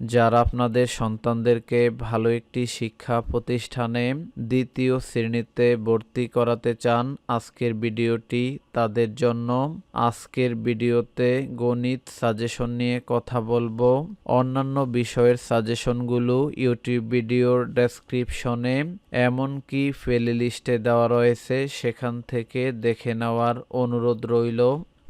যারা আপনাদের সন্তানদেরকে ভালো একটি শিক্ষা প্রতিষ্ঠানে দ্বিতীয় শ্রেণীতে ভর্তি করাতে চান, আজকের ভিডিওটি তাদের জন্য। আজকের ভিডিওতে গণিত সাজেশন নিয়ে কথা বলব। অন্যান্য বিষয়ের সাজেশনগুলো ইউটিউব ভিডিওর ডেসক্রিপশনে, এমনকি প্লে লিস্টে দেওয়া রয়েছে, সেখান থেকে দেখে নেওয়ার অনুরোধ রইল।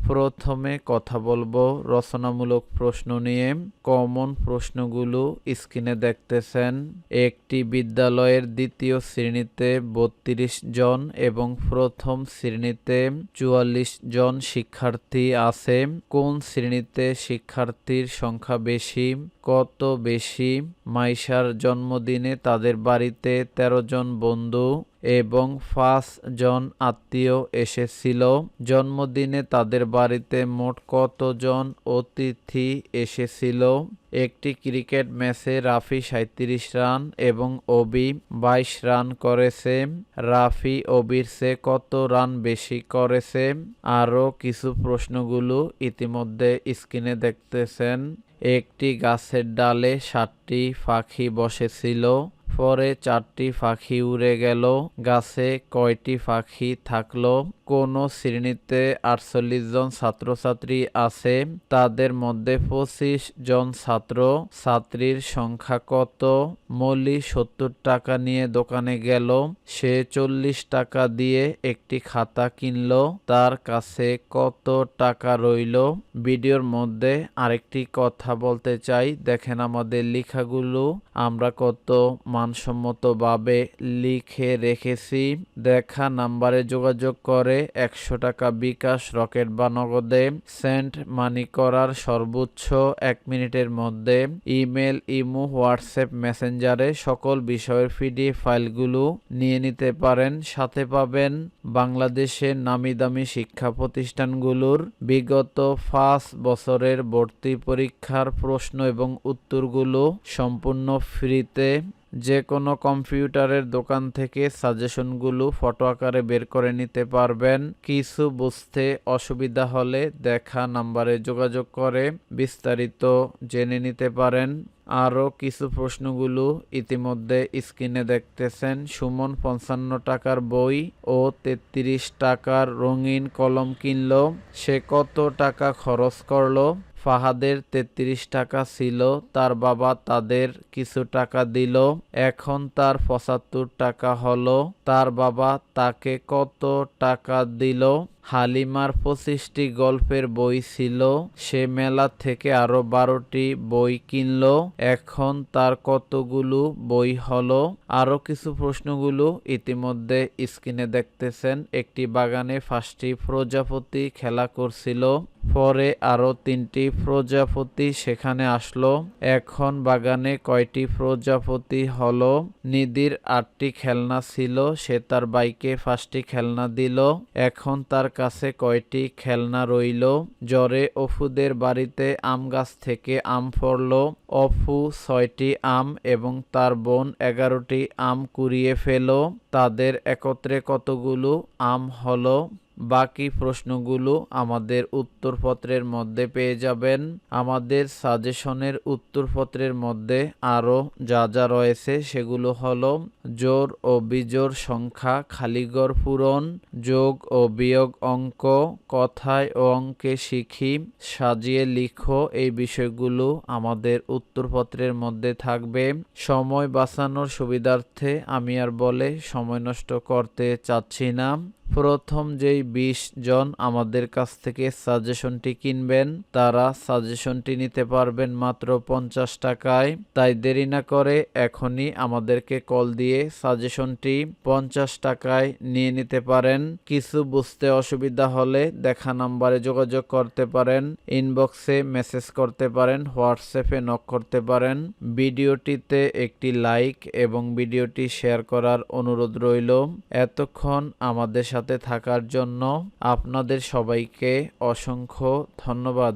প্রথমে কথা বলব রচনামূলক প্রশ্ন নিয়ে। কমন প্রশ্নগুলো স্ক্রিনে দেখতেছেন। একটি বিদ্যালয়ের দ্বিতীয় শ্রেণীতে বত্রিশ জন এবং প্রথম শ্রেণীতে চুয়াল্লিশ জন শিক্ষার্থী আছে। কোন শ্রেণীতে শিক্ষার্থীর সংখ্যা বেশি, কত বেশি? মাইশার জন্মদিনে তাদের বাড়িতে ১৩ জন বন্ধু। এবং পাঁচ জন আত্মীয় এসেছিল। জন্মদিনে তাদের বাড়িতে মোট কতজন অতিথি এসেছিল? একটি ক্রিকেট ম্যাচে রাফি সাঁত্রিশ রান এবং অবি বাইশ রান করেছে। রাফি অবির সে কত রান বেশি করেছে? আরও কিছু প্রশ্নগুলো ইতিমধ্যে স্ক্রিনে দেখতেছেন। একটি গাছের ডালে ষাটটি পাখি বসেছিল। পরে চারটি পাখি উড়ে গেল গাছে কয়টি পাখি থাকল কোন শ্রেণীতে আটচল্লিশ জন ছাত্রছাত্রী আছে, তাদের মধ্যে পঁচিশ জন ছাত্র। ছাত্রীর সংখ্যা কত? মলি সত্তর টাকা নিয়ে দোকানে গেল, সে চল্লিশ টাকা দিয়ে একটি খাতা কিনল, তার কাছে কত টাকা রইল? ভিডিওর মধ্যে আরেকটি কথা বলতে চাই, দেখেন আমাদের লেখাগুলো, আমরা কত মানসম্মতভাবে লিখে রেখেছি। দেখা নাম্বারে যোগাযোগ করে একশো টাকা বিকাশ রকেট বা নগদে সেন্ট মানি করার সর্বোচ্চ এক মিনিটের মধ্যে ইমেল, ইমো, হোয়াটসঅ্যাপ, মেসেঞ্জারে সকল বিষয়ের পিডিএফ ফাইলগুলো নিয়ে নিতে পারেন। সাথে পাবেন বাংলাদেশের নামি দামি শিক্ষা প্রতিষ্ঠানগুলোর বিগত পাঁচ বছরের ভর্তি পরীক্ষার প্রশ্ন এবং উত্তরগুলো সম্পূর্ণ ফ্রিতে যে কোনো কম্পিউটারের দোকান থেকে সাজেশনগুলো ফটো আকারে বের করে নিতে পারবেন। কিছু বুঝতে অসুবিধা হলে দেখা নাম্বারে যোগাযোগ করে বিস্তারিত জেনে নিতে পারেন। আরও কিছু প্রশ্নগুলো ইতিমধ্যে স্ক্রিনে দেখতেছেন। সুমন পঞ্চান্ন টাকার বই ও তেত্রিশ টাকার রঙিন কলম কিনল। সে কত টাকা খরচ করল? ফাহাদের ৩৩ টাকা ছিল, তার বাবা তাদের কিছু টাকা দিল, এখন তার পঁচাত্তর টাকা হলো, তার বাবা তাকে কত টাকা দিল? হালিমার পঁচিশটি গল্পের বই ছিল, সে মেলা থেকে আরও বারোটি বই কিনল, এখন তার কতগুলো বই হলো? আরও কিছু প্রশ্নগুলো ইতিমধ্যে স্ক্রিনে দেখতেছেন, একটি বাগানে পাঁচটি প্রজাপতি খেলা করছিল পরে আরও তিনটি প্রজাপতি সেখানে আসলো। এখন বাগানে কয়টি প্রজাপতি হলো? নিধির আটটি খেলনা ছিল, সে তার বাইকে পাঁচটি খেলনা দিল। এখন তার কাছে কয়টি খেলনা রইল? জ্বরে অফুদের বাড়িতে আম গাছ থেকে আম পড়ল অফু ছয়টি আম এবং তার বোন এগারোটি আম কুড়িয়ে ফেল। তাদের একত্রে কতগুলো আম হলো? বাকি প্রশ্নগুলো আমাদের উত্তরপত্রের মধ্যে পেয়ে যাবেন। আমাদের সাজেশনের উত্তরপত্রের মধ্যে আরও যা যা রয়েছে সেগুলো হলো জোর ও বিজোর সংখ্যা, খালিগড় পূরণ, যোগ ও বিয়োগ অঙ্ক, কথায় ও অঙ্কে শিখি, সাজিয়ে লিখো, এই বিষয়গুলো আমাদের উত্তরপত্রের মধ্যে থাকবে। সময় বাঁচানোর সুবিধার্থে আমি আর বলে সময় নষ্ট করতে চাচ্ছি না। প্রথম যেই বিশ জন আমাদের কাছ থেকে সাজেশনটি কিনবেন, তারা সাজেশনটি নিতে পারবেন মাত্র পঞ্চাশ টাকায়। তাই দেরি না করে এখনই আমাদেরকে কল দিয়ে সাজেশনটি পঞ্চাশ টাকায় নিয়ে নিতে পারেন। কিছু বুঝতে অসুবিধা হলে দেখা নাম্বারে যোগাযোগ করতে পারেন, ইনবক্সে মেসেজ করতে পারেন, হোয়াটসঅ্যাপে নক করতে পারেন। ভিডিওটিতে একটি লাইক এবং ভিডিওটি শেয়ার করার অনুরোধ রইল। এতক্ষণ আমাদের সাথে সাথে থাকার জন্য আপনাদের সবাইকে অসংখ্য ধন্যবাদ।